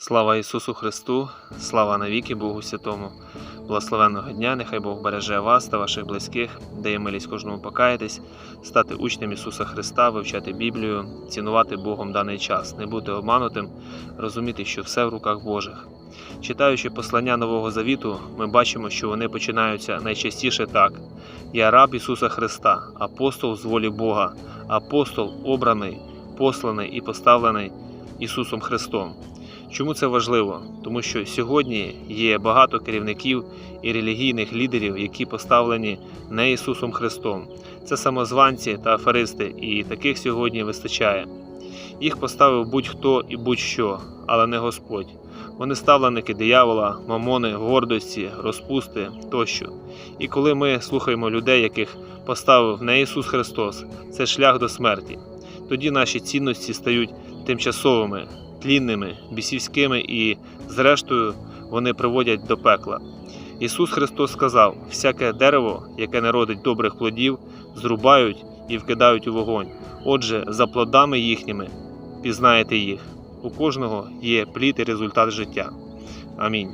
Слава Ісусу Христу, слава навіки Богу Святому. Благословенного дня, нехай Бог береже вас та ваших близьких, дає милість кожному покаятись, стати учнем Ісуса Христа, вивчати Біблію, цінувати Богом даний час, не бути обманутим, розуміти, що все в руках Божих. Читаючи послання Нового Завіту, ми бачимо, що вони починаються найчастіше так: Я раб Ісуса Христа, апостол з волі Бога, апостол обраний, посланий і поставлений Ісусом Христом. Чому це важливо? Тому що сьогодні є багато керівників і релігійних лідерів, які поставлені не Ісусом Христом. Це самозванці та аферисти, і таких сьогодні вистачає. Їх поставив будь-хто і будь-що, але не Господь. Вони ставленики диявола, мамони, гордості, розпусти тощо. І коли ми слухаємо людей, яких поставив не Ісус Христос, це шлях до смерті. Тоді наші цінності стають тимчасовими, тлінними, бісівськими і, зрештою, вони приводять до пекла. Ісус Христос сказав: всяке дерево, яке не родить добрих плодів, зрубають і вкидають у вогонь. Отже, за плодами їхніми пізнаєте їх. У кожного є плід і результат життя. Амінь.